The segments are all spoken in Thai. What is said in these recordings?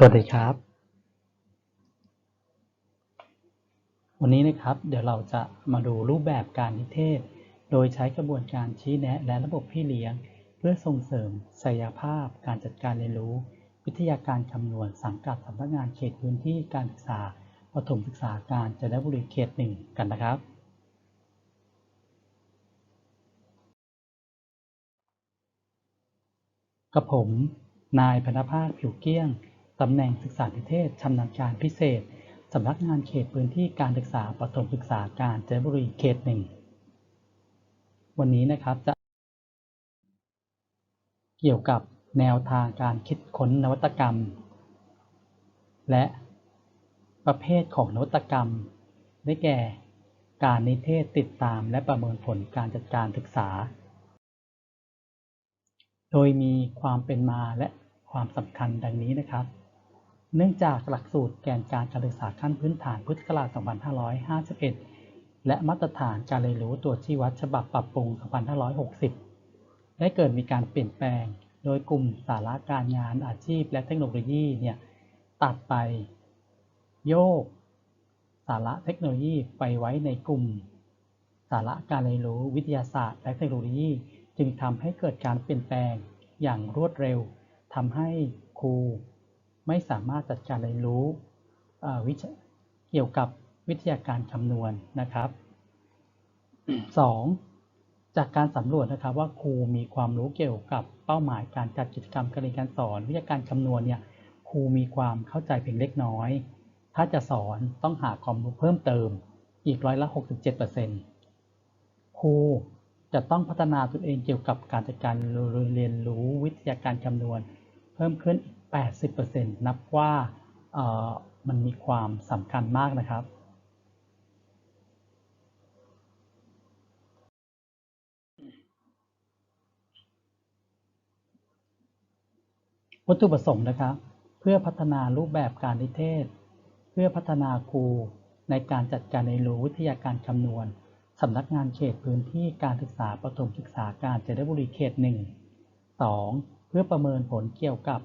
สวัสดีครับ วันนี้นะครับเดี๋ยวเราจะมาดูรูปแบบการนิเทศ โดยใช้กระบวนการชี้แนะและระบบพี่เลี้ยง เพื่อส่งเสริมศักยภาพ การจัดการเรียนรู้ วิทยาการคำนวณสังกัดสำนักงานเขตพื้นที่การศึกษาประถมศึกษาการจันทบุรีเขตหนึ่งกันนะครับ กับผม นายพนภาคผิวเกลี้ยง ตำแหน่งศึกษาธิเทศชำนาญการพิเศษ สำนักงานเขตพื้นที่การศึกษาประถมศึกษาการเจบุรีเขตหนึ่ง วันนี้นะครับจะ เกี่ยวกับแนวทางการคิดค้นนวัตกรรม และประเภทของนวัตกรรม ได้แก่ การนิเทศติดตามและประเมินผลการจัดการศึกษา โดยมีความเป็นมาและความสำคัญดังนี้นะครับ เนื่องจากหลักสูตรแกนการการศึกษาขั้นพื้นฐานพุทธศักราช 2551 และมาตรฐานการเรียนรู้ตัวชี้วัดฉบับปรับปรุง 2560 ได้เกิดมีการเปลี่ยนแปลง โดยกลุ่มสาระการงานอาชีพและเทคโนโลยีเนี่ยตัดไป โยก สาระเทคโนโลยีไปไว้ในกลุ่ม สาระการเรียนรู้วิทยาศาสตร์ และเทคโนโลยี จึงทำให้เกิดการเปลี่ยนแปลงอย่างรวดเร็วทำให้ครู ไม่สามารถจัดการเรียนรู้เกี่ยวกับวิทยาการคำนวณนะครับ 2. จากการสำรวจนะครับว่าครูมีความรู้เกี่ยวกับเป้าหมายการจัดกิจกรรมการเรียนการสอน วิทยาการคำนวณเนี่ยครูมีความเข้าใจเพียงเล็กน้อย ถ้าจะสอนต้องหาความรู้เพิ่มเติมอีกร้อยละ 67%ครูจะต้องพัฒนาตนเองเกี่ยวกับการจัดการเรียนรู้วิทยาการคำนวณ เพิ่มขึ้นอีก 80%นับว่าเอ่อมันมีความสำคัญมากนะครับวัตถุประสงค์นะครับ เพื่อพัฒนารูปแบบการนิเทศ เพื่อพัฒนาครูในการจัดการเรียนรู้วิทยาการคำนวณสำนักงานเขตพื้นที่การศึกษาประถมศึกษาการจันทบุรีเขตหนึ่ง 2. เพื่อประเมินผลเกี่ยวกับ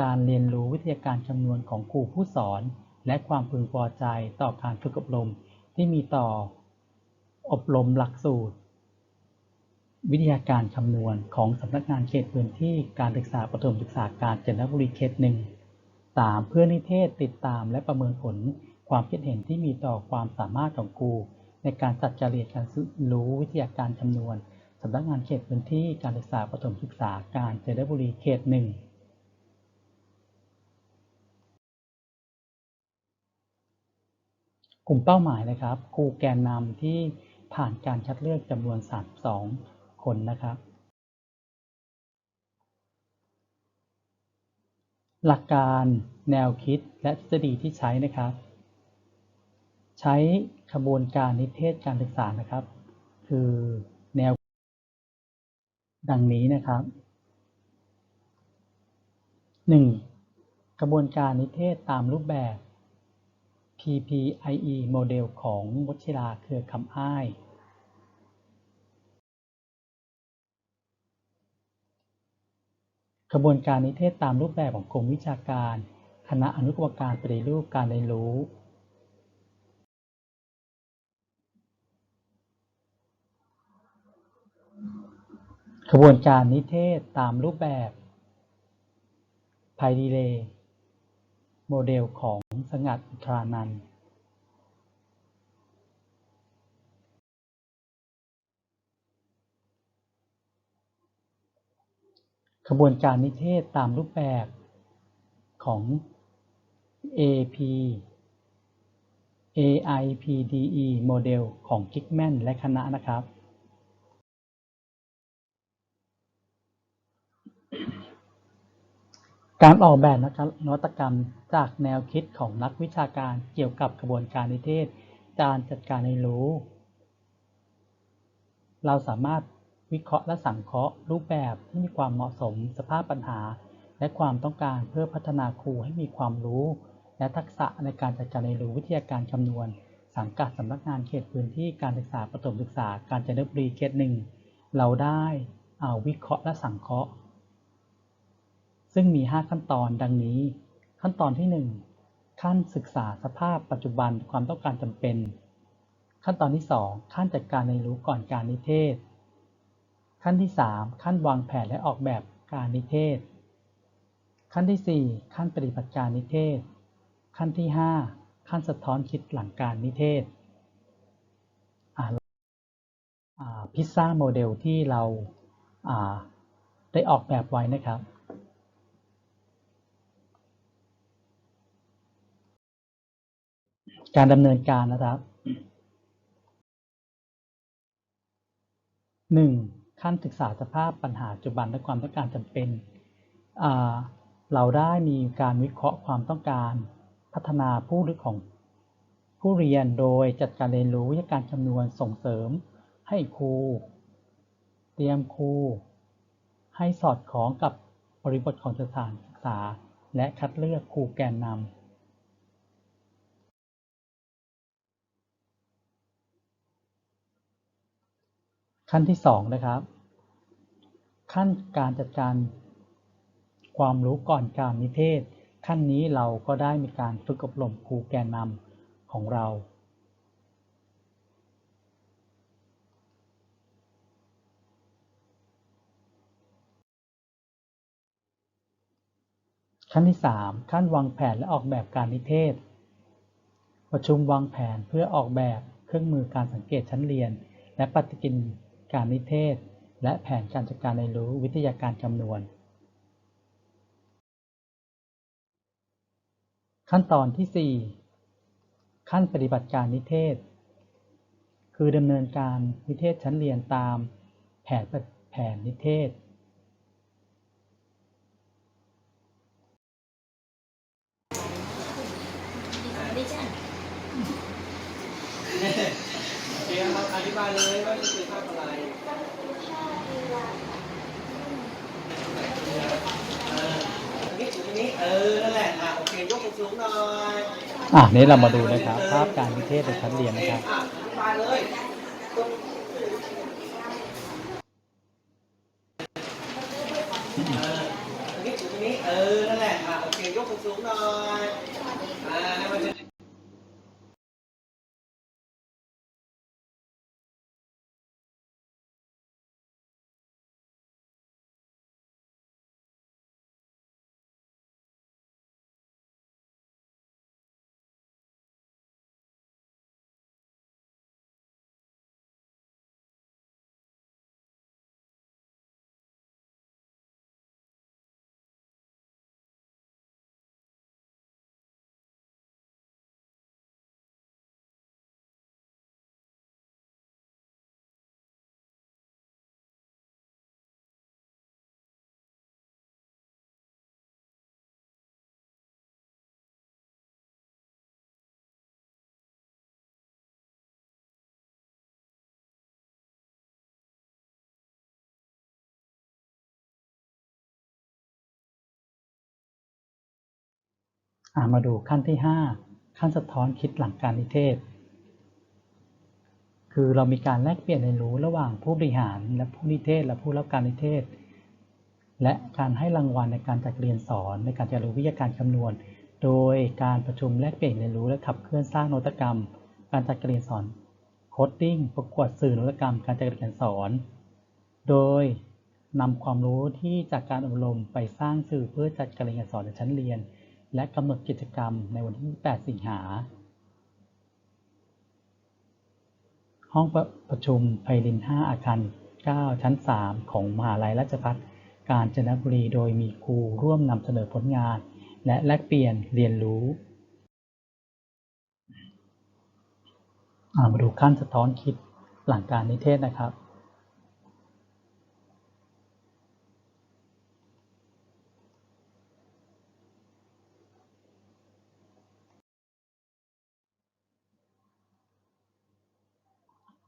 การเรียนรู้วิทยาการคำนวณของครูผู้สอน และความพึงพอใจต่อการฝึกอบรม ที่มีต่อ อบรมหลักสูตร วิทยาการคำนวณของสำนักงานเขตพื้นที่การศึกษาประถมศึกษาการจันทบุรีเขตหนึ่ง 3. เพื่อนิเทศติดตามและประเมินผลความคิดเห็นที่มีต่อความสามารถของครูในการจัดการเรียนการรู้วิทยาการคำนวณสำนักงานเขตพื้นที่การศึกษาประถมศึกษาการจันทบุรีเขตหนึ่ง กลุ่มเป้าหมายนะครับครูแกนนำที่ผ่านการคัดเลือกจำนวน 32 คนนะครับ หลักการแนวคิดและทฤษฎีที่ใช้นะครับ ใช้ขบวนการนิเทศการศึกษานะครับ คือแนว ดังนี้นะครับ 1. กระบวนการนิเทศตามรูปแบบ PPIE โมเดลของวชิราเครือคำอ้ายกระบวนการนิเทศตามรูปแบบของกรมวิชาการ คณะอนุกรรมการปฏิรูปการเรียนรู้ กระบวนการนิเทศตามรูปแบบไพดีเล โมเดลของสงัดอุทรานันท์กระบวนการนิเทศตามรูปแบบของ AP AIPDE โมเดลของกิกแมนและคณะนะครับ การออกแบบนวัตกรรมจากแนวคิดของนักวิชาการเกี่ยวกับกระบวนการนิเทศ การจัดการเรียนรู้ เราสามารถวิเคราะห์และสังเคราะห์ รูปแบบที่มีความเหมาะสม สภาพปัญหา และความต้องการเพื่อพัฒนาครูให้มีความรู้ และทักษะในการจัดการเรียนรู้วิทยาการคำนวณ สังกัดสำนักงานเขตพื้นที่การศึกษาประถมศึกษา การจันทบุรีเขตหนึ่งเราได้เอาวิเคราะห์และสังเคราะห์ ซึ่งมี 5 ขั้นตอนดังนี้ ขั้นตอนที่หนึ่งขั้นศึกษาสภาพปัจจุบันความต้องการจำเป็น ขั้นตอนที่สองขั้นจัดการเรียนรู้ก่อนการนิเทศ ขั้นที่สามขั้นวางแผนและออกแบบการนิเทศ ขั้นที่สี่ขั้นปฏิบัติการนิเทศ ขั้นที่ห้าขั้นสะท้อนคิดหลังการนิเทศพิซซ่าโมเดลที่เราได้ออกแบบไว้นะครับ การดำเนินการนะครับหนึ่งขั้นศึกษาสภาพปัญหาปัจจุบันและความต้องการจำเป็น เราได้มีการวิเคราะห์ความต้องการพัฒนาผู้หรือของผู้เรียนโดยจัดการเรียนรู้วิทยาการคำนวณส่งเสริมให้ครู เตรียมครู ให้สอดคล้องกับบริบทของสถานศึกษา และคัดเลือกครูแกนนำ ขั้นที่สองนะครับ ขั้นการจัดการความรู้ก่อนการนิเทศ ขั้นนี้เราก็ได้มีการฝึกอบรมครูแกนนำของเรา ขั้นที่ 3 ขั้นวางแผนและออกแบบการนิเทศ ประชุมวางแผนเพื่อออกแบบเครื่องมือการสังเกตชั้นเรียน และปฏิกิริยา การนิเทศ และแผนการจัดการเรียนรู้วิทยาการคำนวณขั้นตอนที่ 4 ขั้นปฏิบัติการนิเทศ คือดำเนินการนิเทศชั้นเรียนตามแผนแผนนิเทศดิฉันโอเคครับอธิบายเลยว่านี่คือภาพอะไร ก็คือชาติเวลา เออตรงนี้ตรงนี้ เออนั่นแหละ อะ โอเค ยกมือสูงหน่อยอะนี้เรามาดูนะครับ ภาพการนิเทศในชั้นเรียนนะครับ อะอธิบายเลยตรงเออตรงนี้ตรงนี้ เออ นั่นแหละ อะ โอเค ยกมือสูงหน่อย อ่าให้มัน มาดูขั้นที่ 5 ขั้นสะท้อนคิดหลังการนิเทศ คือเรามีการแลกเปลี่ยนเรียนรู้ระหว่างผู้บริหารและผู้นิเทศและผู้รับการนิเทศ และการให้รางวัลในการจัดเรียนสอนในการจัดรู้วิทยาการคำนวณ โดยการประชุมแลกเปลี่ยนเรียนรู้และขับเคลื่อนสร้างนวัตกรรม การจัดการเรียนสอนโคดดิ้งประกวดสื่อนวัตกรรม การจัดการเรียนสอน โดยนำความรู้ที่จากการอบรมไปสร้างสื่อเพื่อจัดการเรียนการสอนในชั้นเรียน และกำหนดกิจกรรมในวันที่ 8 สิงหา ห้องประประชุมไพลิน 5 อาคาร 9 ชั้น 3 ของมหาลัยราชภัฏกาญจนบุรีโดยมีครูร่วมนำเสนอผลงาน และแลกเปลี่ยนเรียนรู้ มาดูขั้นสะท้อนคิดหลังการนิเทศนะครับ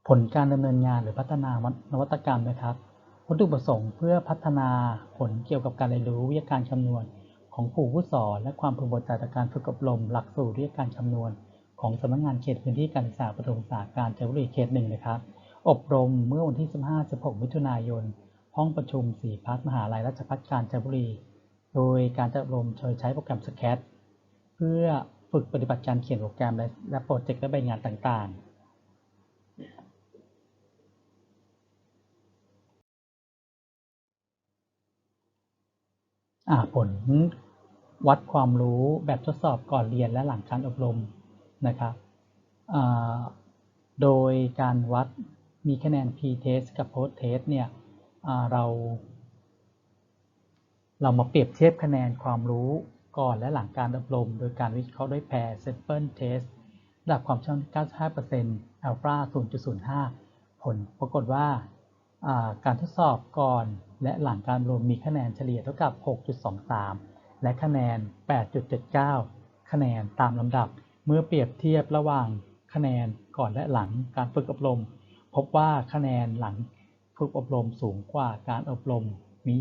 ผ ลการดำเนินงานหรือพัฒนานวัตกรรมนะครับวัตถุประสงค์เพื่อพัฒนาผลเกี่ยวกับการเรียนรู้วิทยาการคำนวณ ของครูผู้สอนและความพึงพอใจจากการฝึกอบรมหลักสูตรวิทยาการคำนวณ ของสำนักงานเขตพื้นที่การศึกษาประถมศึกษาการจันทบุรีเขตหนึ่งนะครับ อบรมเมื่อวันที่ 15-16 มิถุนายน ห้องประชุมสีพัฒมหาลัยราชภัฏกาญจนบุรี โดยการจัดอบรมโดยใช้โปรแกรม SCAD พื่อฝึกปฏิบัติการเขียนโปรแกรมและและโปรเจกต์และใบงานต่างๆ ผลวัดความรู้แบบทดสอบก่อนเรียนและหลังการอบรมนะครับโดยการวัดมีคะแนน P-test กับ post-test เนี่ยเราเรามาเปรียบเทียบคะแนนความรู้ก่อนและหลังการอบรม โดยการวิเคราะห์ด้วยแพร์ sample test ระดับความเชื่อม95% alpha 0.05 ผลปรากฏว่าการทดสอบก่อน และหลังการอบรมมีคะแนนเฉลี่ยเท่ากับ 6.23 และคะแนน 8.79 คะแนนตามลำดับ เมื่อเปรียบเทียบระหว่างคะแนนก่อนและหลังการฝึกอบรม พบว่าคะแนนหลังฝึกอบรมสูงกว่าการอบรมมี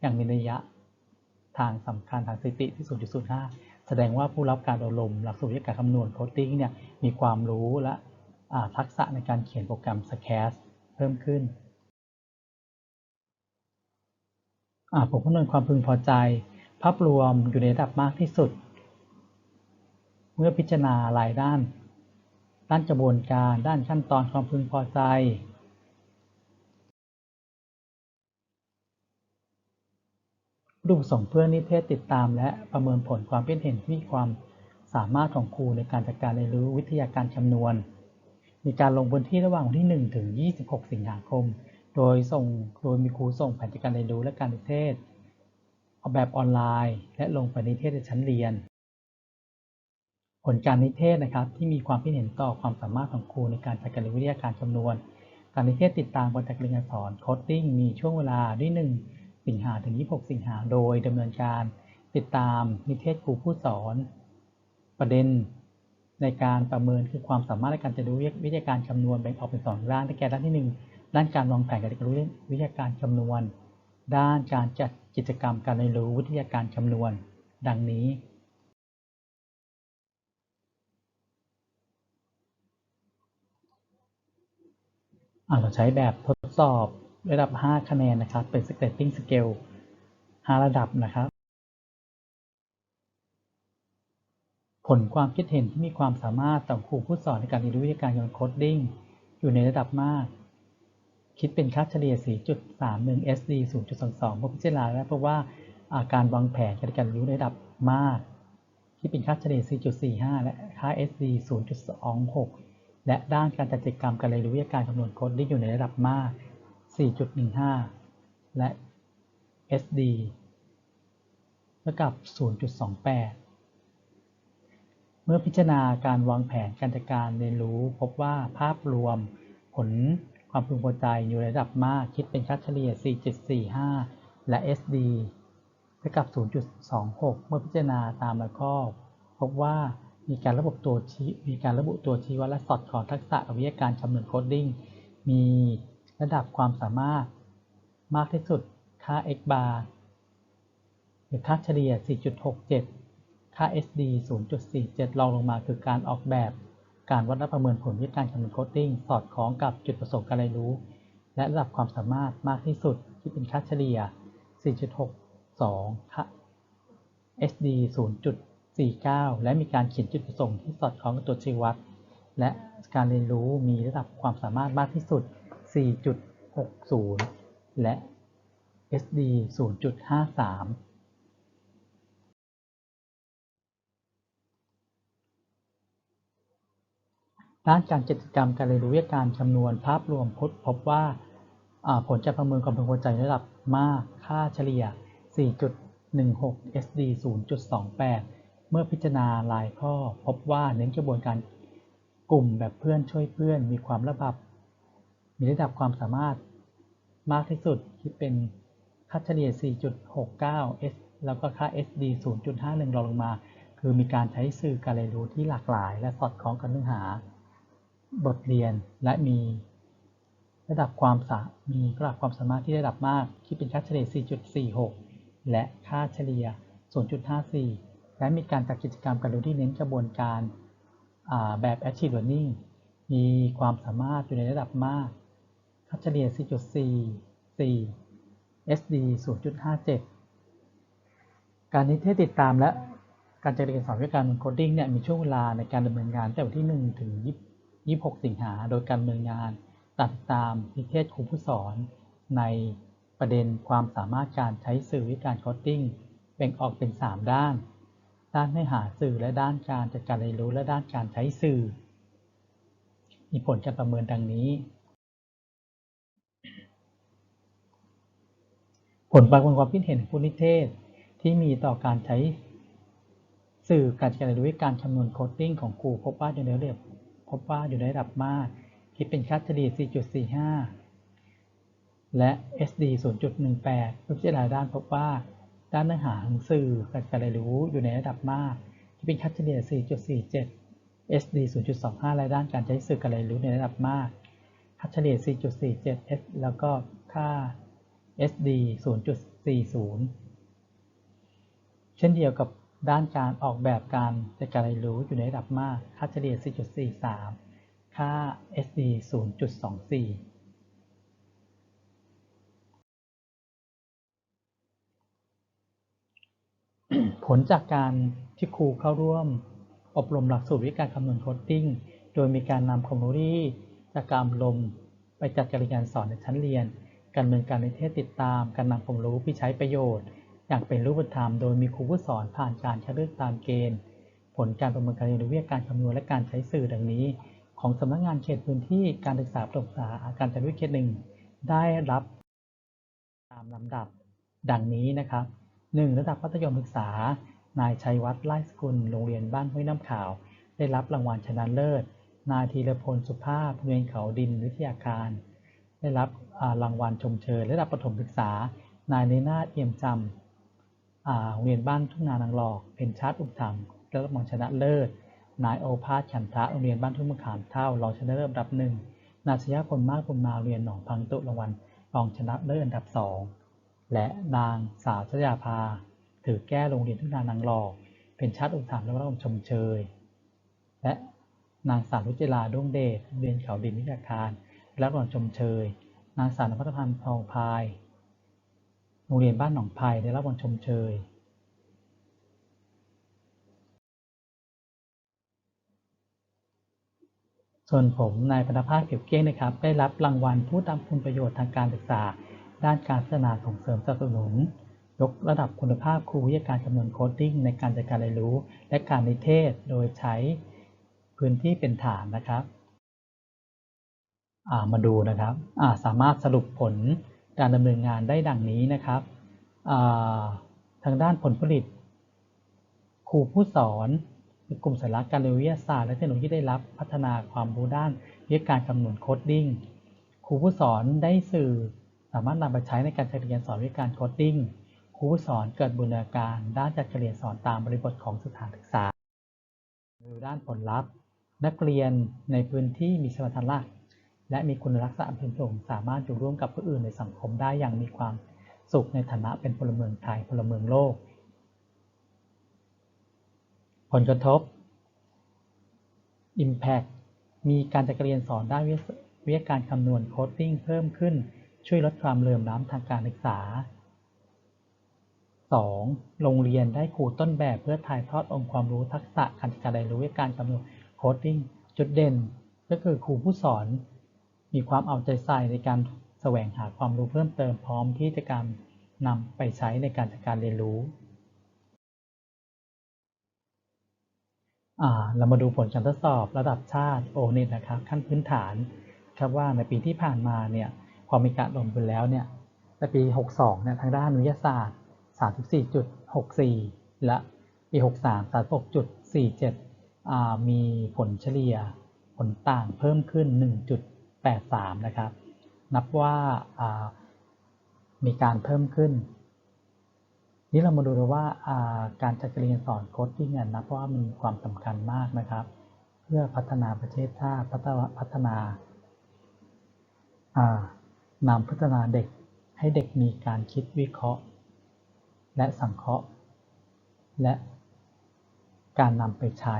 อย่างมีนัยยะ ทางสำคัญทางสถิติที่ 0.05 แสดงว่าผู้รับการอบรมหลักสูตรวิทยาการคำนวณโคดดิ้งเนี่ยมีความรู้และทักษะในการเขียนโปรแกรม SCAS เพิ่มขึ้นอ่า ผลคำนวณความพึงพอใจ ภาพรวมอยู่ในระดับมากที่สุด เมื่อพิจารณารายด้าน ด้านกระบวนการด้านขั้นตอนความพึงพอใจวัตถุประสงเพื่อนิเทศติดตามและประเมินผลความคิดเห็นที่ความสามารถของครูในการจัดการเรียนรู้วิทยาการคำนวณ มีการลงพื้นที่ระหว่างวันที่ 1 ถึง 26 สิงหาคม โดยส่งโดยมีครูส่งแผนจัดการเรียนรู้และการนิเทศ ออกแบบออนไลน์ และลงไปนิเทศในชั้นเรียน ผลการนิเทศนะครับ ที่มีความคิดเห็นต่อความสามารถของครูในการจัดการเรียนวิทยาการคำนวณการนิเทศติดตามการจัดการเรียนการสอนโคดดิ้งมีช่วงเวลาที่1สิงหาถึง 26 สิงหาโดยดำเนินการติดตามนิเทศครูผู้สอน ประเด็นในการประเมินคือความสามารถในการจะรู้วิทยาการคำนวณแบ่งออกเป็นสองด้านได้แก่ด้านที่หนึ่ง ด้านการวางแผนการเรียนรู้วิทยาการคำนวณ ด้านการจัดกิจกรรมการเรียนรู้วิทยาการคำนวณ ดังนี้ เราใช้แบบทดสอบระดับ 5 คะแนนนะครับ เป็น Grading Scale 5 ระดับนะครับ ผลความคิดเห็นที่มีความสามารถต่อครูผู้สอนในการเรียนรู้วิทยาการคำนวณโคดดิ้งอยู่ในระดับมาก คิดเป็นค่าเฉลี่ย 4.31 SD 0.22เมื่อพิจารณาแล้วพบว่าอาการวางแผนการเรียนรู้ในระดับมาก คิดเป็นค่าเฉลี่ย 4.45 และค่า SD 0.26 และด้านการจัดกิจกรรมการเรียนรู้วิทยาการคำนวณโคดดิ้งอยู่ในระดับมาก 4.15 และ SD เท่ากับ 0.28 เมื่อพิจารณาการวางแผนการจัดการเรียนรู้ พบว่าภาพรวมผล ความพึงพอใจอยู่ในระดับมากคิดเป็นค่าเฉลี่ย 4.45 และ SD เท่ากับ 0.26 เมื่อพิจารณาตามรายข้อพบว่ามีการระบุตัวชี้มีการระบุตัวชี้วัดและสอดคล้องทักษะวิทยาการคำนวณโคดดิ้งมีระดับความสามารถมากที่สุดค่า x bar หรือค่าเฉลี่ย 4.67 ค่า SD 0.47รองลงมาคือการออกแบบ การวัดและประเมินผลวิธีการคำนวณโคดดิ้งสอดคล้องกับจุดประสงค์การเรียนรู้ และระดับความสามารถมากที่สุดที่เป็นค่าเฉลี่ย 4.62 ค่า SD 0.49 และมีการเขียนจุดประสงค์ที่สอดคล้องกับตัวชี้วัด และการเรียนรู้มีระดับความสามารถมากที่สุด 4.60 และ SD 0.53 ด้านการกิจกรรมการเรียนรู้วิทยาการคำนวณภาพรวมพบพบว่าผลจากประเมินความพึงพอใจระดับมากค่าเฉลี่ย 4.16 SD 0.28 เมื่อพิจารณารายข้อ พบว่าเน้นกระบวนการกลุ่มแบบเพื่อนช่วยเพื่อน มีความระดับ มีระดับความสามารถมากที่สุดคิดเป็นค่าเฉลี่ย 4.69 S แล้วก็ค่า SD 0.51รองลงมา คือมีการใช้สื่อการเรียนรู้ที่หลากหลาย และสอดคล้องกับเนื้อหา บทเรียนและมีระดับความสามีระดับความสามารถที่ระดับมาก คิดเป็นค่าเฉลี่ย 4.46 และค่าเฉลี่ย 0.54 และมีการจัดกิจกรรมการเรียนที่เน้นกระบวนการาแบบ Active Learning มีความสามารถอยู่ในระดับมาก ค่าเฉลี่ย 4.44 SD 0.57 การนิเทศติดตามและการจัดเรียนสอนวิชาการโคดดิ้งเนี่ยมีช่วงเวลาในการดำเนินงานตั้งแต่วันที่ 1 ถึง 20 26 สิงหาโดยการเนินงงาน ตัดตามนิเทศครูผู้สอน ในประเด็นความสามารถการใช้สื่อวิการโคดดิ้งแบ่งออกเป็น 3 ด้าน ด้านเนื้อหาสื่อและด้านการจัดการเรียนรู้และด้านการใช้สื่อ มีผลการประเมินดังนี้ ผลประเมินความคิดเห็นของผู้นิเทศที่มีต่อการใช้สื่อการจัดการเรียนรู้การคำนวณโคดดิ้งของครูพบว่าอยู่ในระดับพ บว่าอยู่ในระดับมากคิดเป็นค่าเฉลี่ย 4.45 และ SD 0.18ผู้พิจารณาด้านพบว่า ด้านเนื้อหาของสื่อการจัดการเรียนรู้อยู่ในระดับมากที่เป็นค่าเฉลี่ย 4.47 SD 0.25 และด้านการใช้สื่อการเรียนรู้ในระดับมากค่าเฉลี่ย 4.47 S แล้วก็ค่า SD 0.40 เช่นเดียวกับ ด้านการออกแบบการจัดการเรียนรู้อยู่ในระดับมาก ค่าเฉลี่ย 4.43 ค่า SD 0.24ผลจากการที่ครูเข้าร่วม อบรมหลักสูตรวิธีการคำนวณโคดดิ้ง โดยมีการนำความรู้ที่จากการอบรมไปจัดการเรียนสอนในชั้นเรียน การดำเนินการในเทศติดตาม การนำความรู้ที่ใช้ประโยชน์ อย่างเป็นรูปธรรมโดยมีครูผู้สอนผ่านการคัดเลือกตามเกณฑ์ ผลการประเมินการเรียนรู้วิทยาการคำนวณและการใช้สื่อดังนี้ ของสำนักงานเขตพื้นที่การศึกษาประถมศึกษาการจัดวิทย์เขตหนึ่งได้รับตามลำดับ ดังนี้นะครับ 1. ระดับมัธยมศึกษา นายชัยวัฒน์ไล่สกุล โรงเรียนบ้านห้วยน้ำขาว ได้รับรางวัลชนะเลิศ นายธีรพลสุภาพเรียนเขาดินวิทยาการ ได้รับรางวัลชมเชยระดับประถมศึกษา นายเนนาเอี่ยมจำอ่า เรียนบ้านทุ่งนานางหลอกเป็นชาติอุปถัมภ์ได้รับรางวัลชนะเลิศ นายโอภาสฉันทะโรงเรียนบ้านทุ่งมะขามเท่ารองชนะเลิศอันดับหนึ่งนาชยาพลมากพลมาเรียนหนองพังตุรางวัลรองชนะเลิศอันดับสองและนางสาวชยาภา ถือแก้โรงเรียนทุ่งนานางหลอก เป็นชาติอุปถัมภ์และรับรางวัลชมเชย และนางสาวรุจิราดวงเดชเรียนเขาดินวิทยาการรับรางวัลชมเชย นางสาวนภัสพันธ์ทองพาย โรงเรียนบ้านหนองไผ่ได้รับรางวัลชมเชยส่วนผมนายพนภาสเก็บเก้งนะครับ ได้รับรางวัลผู้ทำคุณประโยชน์ทางการศึกษา ด้านการพัฒนาส่งเสริมสนับสนุน ยกระดับคุณภาพครูวิทยาการคำนวณโคดดิ้งในการจัดการเรียนรู้ และการนิเทศโดยใช้พื้นที่เป็นฐานนะครับามาดูนะครับาสามารถสรุปผล การดำเนินงานได้ดังนี้นะครับาทางด้านผลผลิต ครูผู้สอนกลุ่มสาระการเรียนวิทยาศาสตร์และเทคโนโลยีได้รับพัฒนาความรู้ด้านวิทยาการคำนวณโคดดิ้งครูผู้สอนได้สื่อสามารถนำไปใช้ในการจัดการเรียนสอนวิการโคดดิ้งครูผู้สอนเกิดบูรณาการด้านจัดการเรียนสอนตามบริบทของสถานศึกษาดูด้านผลลัพธ์ นักเรียนในพื้นที่มีสมรรถนะ และมีคุณลักษณะเป็นส่งสามารถอยู่ร่วมกับผู้อื่นในสังคมได้อย่างมีความสุขในฐานะเป็นพลเมืองไทยพลเมืองโลก ผลกระทบ Impact มีการจัดการเรียนสอนด้านวิทยาการคำนวณโคดดิ้งเพิ่มขึ้น ช่วยลดความเหลื่อมล้ำทางการศึกษา 2. โรงเรียนได้ครูต้นแบบเพื่อถ่ายทอดองค์ความรู้ทักษะการจัดการเรียนรู้วิทยาการคำนวณโคดดิ้งจุดเด่น ก็คือครูผู้สอน มีความเอาใจใส่ในการแสวงหาความรู้เพิ่มเติมพร้อมที่จะการนำไปใช้ในการจัดการเรียนรู้ เรามาดูผลการทดสอบระดับชาติโอเน็ตนะครับ ขั้นพื้นฐานครับว่าในปีที่ผ่านมาเนี่ยพอมีการลงไปแล้วเนี่ยในปี 62 เนี่ยทางด้านวิทยาศาสตร์ 34.64 และปี 63 36.47อ่ามีผลเฉลี่ยผลต่างเพิ่มขึ้น 83 นะครับ นับว่าามีการเพิ่มขึ้น นี่เรามาดูดูว่าาการจัดการเรียนสอนโคดดิ้งนับว่ามีความสำคัญมากนะครับ เพื่อพัฒนาประเทศชาติพัฒนาพัฒนานำพัฒนาเด็กให้เด็กมีการคิดวิเคราะห์ และสังเคราะห์ และการนำไปใช้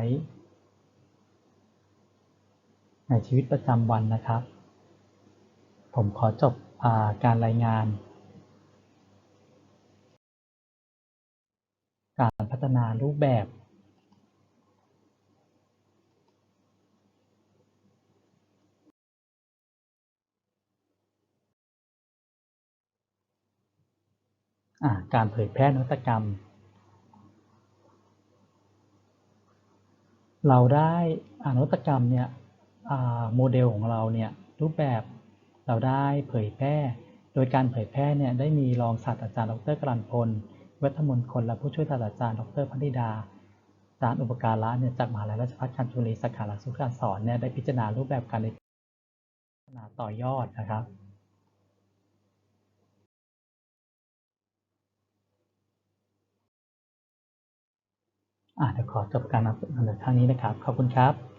ในชีวิตประจำวันนะครับ ผมขอจบการรายงาน การพัฒนารูปแบบการเผยแพร่นวัตกรรม เราได้นวัตกรรมเนี่ยโมเดลของเราเนี่ยรูปแบบ เราได้เผยแพร่ โดยการเผยแพร่เนี่ยได้มีรองศาสตราจารย์ดรกรันพลวัฒมนคลและผู้ช่วยศาสตราจารย์ดรพันธิดาอาจารย์อุปการะเนี่ยจากมหาลัยราชภัฏคันธุรีสาขาหลักสูตรการสอนเนี่ยได้พิจารณารูปแบบการเรียนพัฒนาต่อยอดนะครับอ่าเดี๋ยวขอจบการนำเสนอครั้งนี้นะครับ ขอบคุณครับ